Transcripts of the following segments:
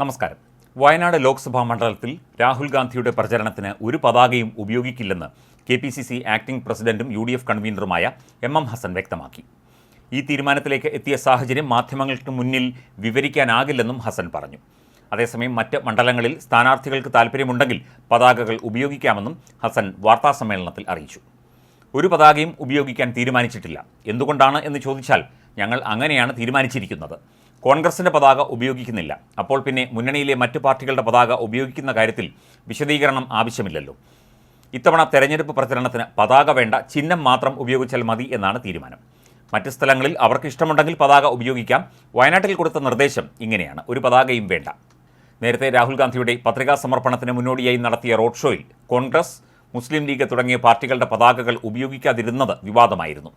നമസ്കാരം. വയനാട് ലോക്സഭാ മണ്ഡലത്തിൽ രാഹുൽ ഗാന്ധിയുടെ പ്രചരണത്തിന് ഒരു പതാകയും ഉപയോഗിക്കില്ലെന്ന് K P C C acting പ്രസിഡന്റും യു ഡി എഫ് കൺവീനറുമായ എം എം ഹസൻ വ്യക്തമാക്കി. ഈ തീരുമാനത്തിലേക്ക് എത്തിയ സാഹചര്യം മാധ്യമങ്ങൾക്ക് മുന്നിൽ വിവരിക്കാനാകില്ലെന്നും ഹസൻ പറഞ്ഞു. അതേസമയം മറ്റ് മണ്ഡലങ്ങളിൽ സ്ഥാനാർത്ഥികൾക്ക് താൽപ്പര്യമുണ്ടെങ്കിൽ പതാകകൾ ഉപയോഗിക്കാമെന്നും ഹസൻ വാർത്താസമ്മേളനത്തിൽ അറിയിച്ചു. ഒരു പതാകയും ഉപയോഗിക്കാൻ തീരുമാനിച്ചിട്ടില്ല. എന്തുകൊണ്ടാണ് എന്ന് ചോദിച്ചാൽ ഞങ്ങൾ അങ്ങനെയാണ് തീരുമാനിച്ചിരിക്കുന്നത്. കോൺഗ്രസിന്റെ പതാക ഉപയോഗിക്കുന്നില്ല. അപ്പോൾ പിന്നെ മുന്നണിയിലെ മറ്റു പാർട്ടികളുടെ പതാക ഉപയോഗിക്കുന്ന കാര്യത്തിൽ വിശദീകരണം ആവശ്യമില്ലല്ലോ. ഇത്തവണ തെരഞ്ഞെടുപ്പ് പ്രചരണത്തിന് പതാക വേണ്ട ചിഹ്നം മാത്രം ഉപയോഗിച്ചാൽ മതി എന്നാണ് തീരുമാനം. മറ്റ് സ്ഥലങ്ങളിൽ അവർക്ക് ഇഷ്ടമുണ്ടെങ്കിൽ പതാക ഉപയോഗിക്കാം. വയനാട്ടിൽ കൊടുത്ത നിർദ്ദേശം ഇങ്ങനെയാണ്. ഒരു പതാകയും വേണ്ട. നേരത്തെ രാഹുൽ ഗാന്ധിയുടെ പത്രികാ സമർപ്പണത്തിന് മുന്നോടിയായി നടത്തിയ റോഡ് ഷോയിൽ കോൺഗ്രസ് മുസ്ലിം ലീഗ് തുടങ്ങിയ പാർട്ടികളുടെ പതാകകൾ ഉപയോഗിക്കാതിരുന്നത് വിവാദമായിരുന്നു.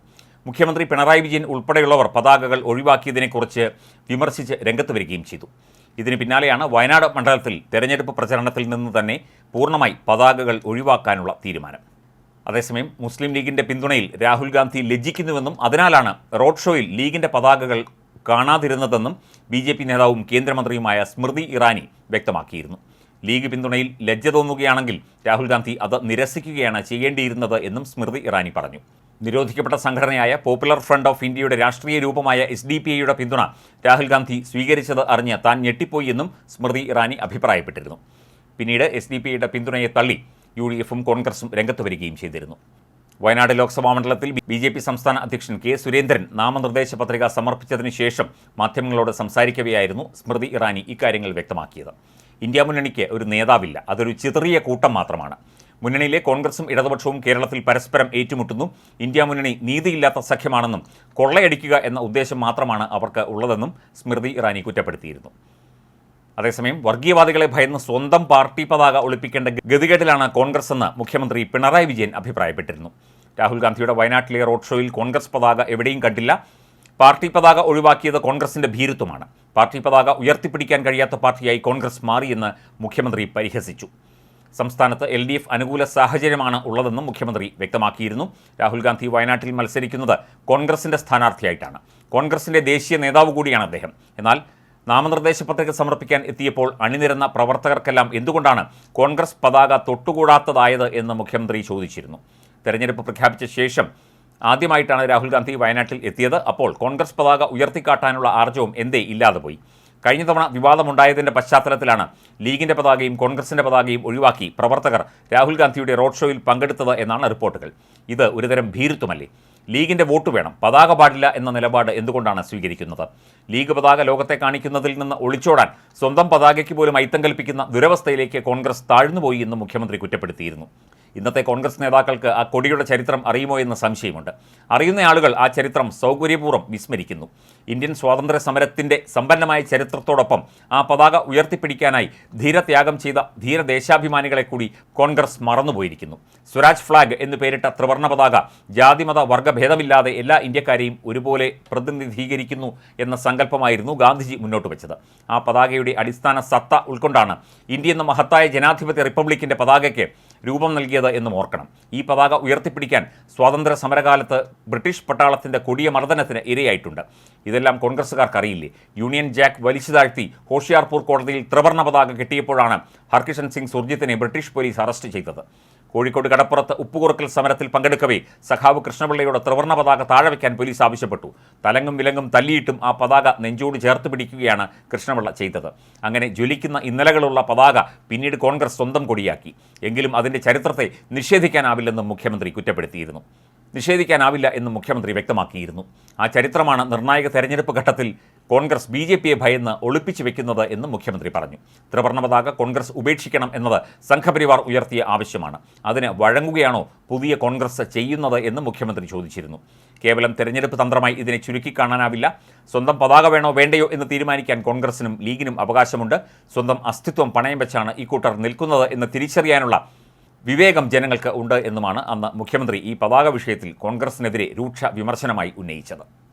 മുഖ്യമന്ത്രി പിണറായി വിജയൻ ഉൾപ്പെടെയുള്ളവർ പതാകകൾ ഒഴിവാക്കിയതിനെക്കുറിച്ച് വിമർശിച്ച് രംഗത്ത് വരികയും ചെയ്തു. ഇതിന് പിന്നാലെയാണ് വയനാട് മണ്ഡലത്തിൽ തെരഞ്ഞെടുപ്പ് പ്രചരണത്തിൽ നിന്ന് തന്നെ പൂർണമായി പതാകകൾ ഒഴിവാക്കാനുള്ള തീരുമാനം. അതേസമയം മുസ്ലിം ലീഗിന്റെ പിന്തുണയിൽ രാഹുൽ ഗാന്ധി ലജ്ജിക്കുന്നുവെന്നും അതിനാലാണ് റോഡ് ഷോയിൽ ലീഗിന്റെ പതാകകൾ കാണാതിരുന്നതെന്നും ബി ജെ പി നേതാവും കേന്ദ്രമന്ത്രിയുമായ സ്മൃതി ഇറാനി വ്യക്തമാക്കിയിരുന്നു. ലീഗ് പിന്തുണയിൽ ലജ്ജ തോന്നുകയാണെങ്കിൽ രാഹുൽ ഗാന്ധി അത് നിരസിക്കുകയാണ് ചെയ്യേണ്ടിയിരുന്നത് എന്നും സ്മൃതി ഇറാനി പറഞ്ഞു. നിരോധിക്കപ്പെട്ട സംഘടനയായ പോപ്പുലർ ഫ്രണ്ട് ഓഫ് ഇന്ത്യയുടെ രാഷ്ട്രീയ രൂപമായ എസ് ഡി പി ഐയുടെ പിന്തുണ രാഹുൽ ഗാന്ധി സ്വീകരിച്ചത് അറിഞ്ഞ് താൻ ഞെട്ടിപ്പോയി എന്നും സ്മൃതി ഇറാനി അഭിപ്രായപ്പെട്ടിരുന്നു. പിന്നീട് എസ് ഡി പി ഐയുടെ പിന്തുണയെ തള്ളി യു ഡി എഫും കോൺഗ്രസും രംഗത്ത് വരികയും ചെയ്തിരുന്നു. വയനാട് ലോക്സഭാ മണ്ഡലത്തിൽ ബി ജെ പി സംസ്ഥാന അധ്യക്ഷൻ കെ സുരേന്ദ്രൻ നാമനിർദ്ദേശ പത്രിക സമർപ്പിച്ചതിന് ശേഷം മാധ്യമങ്ങളോട് സംസാരിക്കവെയായിരുന്നു സ്മൃതി ഇറാനി ഇക്കാര്യങ്ങൾ വ്യക്തമാക്കിയത്. ഇന്ത്യ മുന്നണിക്ക് ഒരു നേതാവില്ല അതൊരു ചിതറിയ കൂട്ടം മാത്രമാണ്. മുന്നണിയിലെ കോൺഗ്രസും ഇടതുപക്ഷവും കേരളത്തിൽ പരസ്പരം ഏറ്റുമുട്ടുന്നു. ഇന്ത്യ മുന്നണി നീതിയില്ലാത്ത സഖ്യമാണെന്നും കൊള്ളയടിക്കുക എന്ന ഉദ്ദേശം മാത്രമാണ് അവർക്ക് ഉള്ളതെന്നും സ്മൃതി ഇറാനി കുറ്റപ്പെടുത്തിയിരുന്നു. അതേസമയം വർഗീയവാദികളെ ഭയന്ന് സ്വന്തം പാർട്ടി പതാക ഒളിപ്പിക്കേണ്ട ഗതികേട്ടിലാണ് കോൺഗ്രസ് എന്ന് മുഖ്യമന്ത്രി പിണറായി വിജയൻ അഭിപ്രായപ്പെട്ടിരുന്നു. രാഹുൽ ഗാന്ധിയുടെ വയനാട്ടിലെ റോഡ് ഷോയിൽ കോൺഗ്രസ് പതാക എവിടെയും കണ്ടില്ല. പാർട്ടി പതാക ഒഴിവാക്കിയത് കോൺഗ്രസിന്റെ ഭീരുത്വമാണ്. പാർട്ടി പതാക ഉയർത്തിപ്പിടിക്കാൻ കഴിയാത്ത പാർട്ടിയായി കോൺഗ്രസ് മാറിയെന്ന് മുഖ്യമന്ത്രി പരിഹസിച്ചു. സംസ്ഥാനത്ത് എൽ ഡി എഫ് അനുകൂല സാഹചര്യമാണ് ഉള്ളതെന്നും മുഖ്യമന്ത്രി വ്യക്തമാക്കിയിരുന്നു. രാഹുൽ ഗാന്ധി വയനാട്ടിൽ മത്സരിക്കുന്നത് കോൺഗ്രസിന്റെ സ്ഥാനാർത്ഥിയായിട്ടാണ്. കോൺഗ്രസിന്റെ ദേശീയ നേതാവ് കൂടിയാണ് അദ്ദേഹം. എന്നാൽ നാമനിർദ്ദേശ പത്രിക സമർപ്പിക്കാൻ എത്തിയപ്പോൾ അണിനിരന്ന പ്രവർത്തകർക്കെല്ലാം എന്തുകൊണ്ടാണ് കോൺഗ്രസ് പതാക തൊട്ടുകൂടാത്തതായത് എന്ന് മുഖ്യമന്ത്രി ചോദിച്ചിരുന്നു. തെരഞ്ഞെടുപ്പ് പ്രഖ്യാപിച്ച ശേഷം ആദ്യമായിട്ടാണ് രാഹുൽ ഗാന്ധി വയനാട്ടിൽ എത്തിയത്. അപ്പോൾ കോൺഗ്രസ് പതാക ഉയർത്തിക്കാട്ടാനുള്ള ആർജവും എന്തേ? ഇല്ലാതെ പോയി. കഴിഞ്ഞ തവണ വിവാദമുണ്ടായതിന്റെ പശ്ചാത്തലത്തിലാണ് ലീഗിന്റെ പതാകയും കോൺഗ്രസിന്റെ പതാകയും ഒഴിവാക്കി പ്രവർത്തകർ രാഹുൽ ഗാന്ധിയുടെ റോഡ് ഷോയിൽ പങ്കെടുത്തത് എന്നാണ് റിപ്പോർട്ടുകൾ. ഇത് ഒരുതരം ഭീരുത്വമല്ലേ? ലീഗിന്റെ വോട്ട് വേണം. പതാക പാടില്ല എന്ന നിലപാട് എന്തുകൊണ്ടാണ് സ്വീകരിക്കുന്നത്? ലീഗ് പതാക ലോകത്തെ കാണിക്കുന്നതിൽ നിന്ന് ഒളിച്ചോടാൻ സ്വന്തം പതാകയ്ക്ക് പോലും ഐത്തം കൽപ്പിക്കുന്ന ദുരവസ്ഥയിലേക്ക് കോൺഗ്രസ് താഴ്ന്നുപോയി എന്ന് മുഖ്യമന്ത്രി കുറ്റപ്പെടുത്തിയിരുന്നു. ഇന്നത്തെ കോൺഗ്രസ് നേതാക്കൾക്ക് ആ കൊടിയുടെ ചരിത്രം അറിയുമോ എന്ന സംശയമുണ്ട്. അറിയുന്ന ആളുകൾ ആ ചരിത്രം സൗകര്യപൂർവം വിസ്മരിക്കുന്നു. ഇന്ത്യൻ സ്വാതന്ത്ര്യ സമരത്തിന്റെ സമ്പന്നമായ ചരിത്രത്തോടൊപ്പം ആ പതാക ഉയർത്തിപ്പിടിക്കാനായി ധീരത്യാഗം ചെയ്ത ധീരദേശാഭിമാനികളെ കൂടി കോൺഗ്രസ് മറന്നുപോയിരിക്കുന്നു. സ്വരാജ് ഫ്ലാഗ് എന്ന് പേരിട്ട ത്രിവർണ പതാക ജാതിമത വർഗഭേദമില്ലാതെ എല്ലാ ഇന്ത്യക്കാരെയും ഒരുപോലെ പ്രതിനിധീകരിക്കുന്നു എന്ന സങ്കല്പമായിരുന്നു ഗാന്ധിജി മുന്നോട്ട് വെച്ചത്. ആ പതാകയുടെ അടിസ്ഥാന സത്ത ഉൾക്കൊണ്ടാണ് ഇന്ത്യ എന്ന മഹത്തായ ജനാധിപത്യ റിപ്പബ്ലിക്കിന്റെ പതാകയ്ക്ക് രൂപം നൽകിയത് എന്നും ഓർക്കണം. ഈ പതാക ഉയർത്തിപ്പിടിക്കാൻ സ്വാതന്ത്ര്യ സമരകാലത്ത് ബ്രിട്ടീഷ് പട്ടാളത്തിന്റെ കൊടിയ മർദ്ദനത്തിന് ഇരയായിട്ടുണ്ട്. ഇതെല്ലാം കോൺഗ്രസ്സുകാർക്ക് അറിയില്ലേ യൂണിയൻ ജാക്ക് വലിച്ചു താഴ്ത്തി ഹോഷിയാർപൂർ കോടതിയിൽ ത്രിവർണ പതാക കിട്ടിയപ്പോഴാണ് ഹർകിഷൻ സിംഗ് സുർജിത്തിനെ ബ്രിട്ടീഷ് പോലീസ് അറസ്റ്റ് ചെയ്തത്. കോഴിക്കോട് കടപ്പുറത്ത് ഉപ്പുകുറുക്കൽ സമരത്തിൽ പങ്കെടുക്കവേ സഖാവ് കൃഷ്ണപിള്ളയുടെ ത്രിവർണ പതാക താഴെ വയ്ക്കാൻ പോലീസ് ആവശ്യപ്പെട്ടു. തലങ്ങും വിലങ്ങും തല്ലിയിട്ടും ആ പതാക നെഞ്ചോട് ചേർത്ത് പിടിക്കുകയാണ് കൃഷ്ണപിള്ള ചെയ്തത്. അങ്ങനെ ജ്വലിക്കുന്ന ഇന്നലകളുള്ള പതാക പിന്നീട് കോൺഗ്രസ് സ്വന്തം കൊടിയാക്കി. എങ്കിലും അതിന്റെ ചരിത്രത്തെ നിഷേധിക്കാനാവില്ലെന്നും മുഖ്യമന്ത്രി കുറ്റപ്പെടുത്തിയിരുന്നു. നിഷേധിക്കാനാവില്ല എന്നും മുഖ്യമന്ത്രി വ്യക്തമാക്കിയിരുന്നു. ആ ചരിത്രമാണ് നിർണായക തെരഞ്ഞെടുപ്പ് ഘട്ടത്തിൽ കോൺഗ്രസ് ബി ജെ പിയെ ഭയന്ന് ഒളിപ്പിച്ചു വെക്കുന്നത് എന്ന് മുഖ്യമന്ത്രി പറഞ്ഞു. ത്രിവർണ പതാക കോൺഗ്രസ് ഉപേക്ഷിക്കണം എന്നത് സംഘപരിവാർ ഉയർത്തിയ ആവശ്യമാണ്. അതിന് വഴങ്ങുകയാണോ പുതിയ കോൺഗ്രസ് ചെയ്യുന്നത് എന്ന് മുഖ്യമന്ത്രി ചോദിച്ചിരുന്നു. കേവലം തെരഞ്ഞെടുപ്പ് തന്ത്രമായി ഇതിനെ ചുരുക്കി കാണാനാവില്ല. സ്വന്തം പതാക വേണോ വേണ്ടയോ എന്ന് തീരുമാനിക്കാൻ കോൺഗ്രസിനും ലീഗിനും അവകാശമുണ്ട്. സ്വന്തം അസ്തിത്വം പണയം വെച്ചാണ് ഇക്കൂട്ടർ നിൽക്കുന്നത് എന്ന് തിരിച്ചറിയാനുള്ള വിവേകം ജനങ്ങൾക്ക് ഉണ്ട് എന്നുമാണ് അന്ന് മുഖ്യമന്ത്രി ഈ പതാക വിഷയത്തിൽ കോൺഗ്രസിനെതിരെ രൂക്ഷ വിമർശനമായി ഉന്നയിച്ചത്.